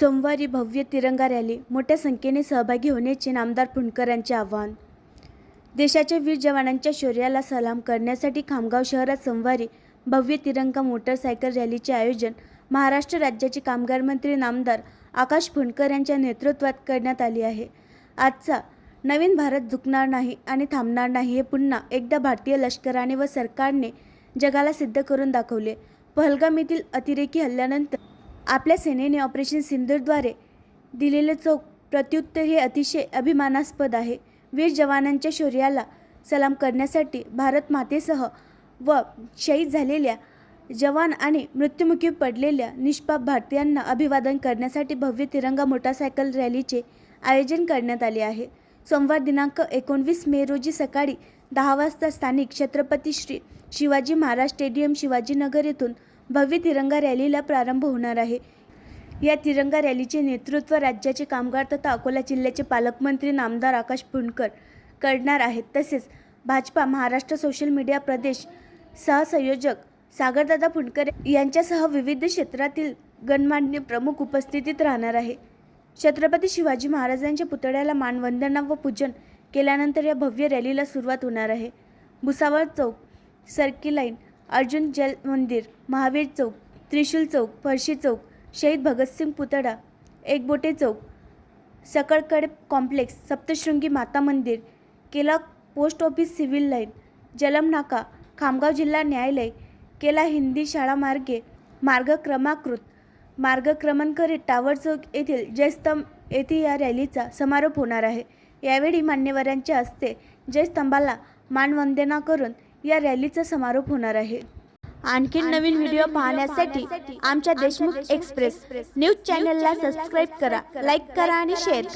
सोमवारी भव्य तिरंगा रॅली मोठ्या संख्येने सहभागी होण्याचे नामदार फुंडकर यांचे आवाहन. देशाच्या वीर जवानांच्या शौर्याला सलाम करण्यासाठी खामगाव शहरात सोमवारी भव्य तिरंगा मोटरसायकल रॅलीचे आयोजन महाराष्ट्र राज्याचे कामगार मंत्री नामदार आकाश फुंडकर यांच्या नेतृत्वात करण्यात आले आहे. आजचा नवीन भारत झुकणार नाही आणि थांबणार नाही हे पुन्हा एकदा भारतीय लष्कराने व सरकारने जगाला सिद्ध करून दाखवले. पहलगाम येथील अतिरेकी हल्ल्यानंतर आपल्या सेनेने ऑपरेशन सिंधूरद्वारे दिलेले चोख प्रत्युत्तर हे अतिशय अभिमानास्पद आहे. वीर जवानांच्या शौर्याला सलाम करण्यासाठी भारत मातेसह व शहीद झालेल्या जवान आणि मृत्युमुखी पडलेल्या निष्पाप भारतीयांना अभिवादन करण्यासाठी भव्य तिरंगा मोटारसायकल रॅलीचे आयोजन करण्यात आले आहे. सोमवार दिनांक एकोणवीस मे रोजी सकाळी दहा वाजता स्थानिक छत्रपती श्री शिवाजी महाराज स्टेडियम शिवाजीनगर येथून भव्य तिरंगा रॅलीला प्रारंभ होणार आहे. या तिरंगा रॅलीचे नेतृत्व राज्याचे कामगार तथा अकोला जिल्ह्याचे पालकमंत्री नामदार आकाश पुणकर करणार आहेत. तसेच भाजपा महाराष्ट्र सोशल मीडिया प्रदेश सहसंयोजक सागरदादा फुंडकर यांच्यासह विविध क्षेत्रातील गणमान्य प्रमुख उपस्थितीत राहणार आहे. छत्रपती शिवाजी महाराजांच्या पुतळ्याला मानवंदना व पूजन केल्यानंतर या भव्य रॅलीला सुरुवात होणार आहे. भुसावळ चौक सर्की लाईन अर्जुन जल मंदिर महावीर चौक त्रिशूल चौक फरशी चौक शहीद भगतसिंग पुतळा एकबोटे चौक सकळकडे कॉम्प्लेक्स सप्तशृंगी माता मंदिर केला पोस्ट ऑफिस सिव्हिल लाईन जलमनाका खामगाव जिल्हा न्यायालय केला हिंदी शाळा मार्गे मार्ग क्रमाकृत मार्ग क्रमांकरीत टावर चौक येथील जयस्तंभ येथे या रॅलीचा समारोप होणार आहे. यावेळी मान्यवरांच्या हस्ते जयस्तंभाला मानवंदना करून या रॅलीचा समारोप होणार आहे. आणखी नवीन व्हिडिओ पाहण्यासाठी आमच्या देशमुख एक्सप्रेस न्यूज चॅनलला सबस्क्राईब करा लाईक करा आणि शेअर करा.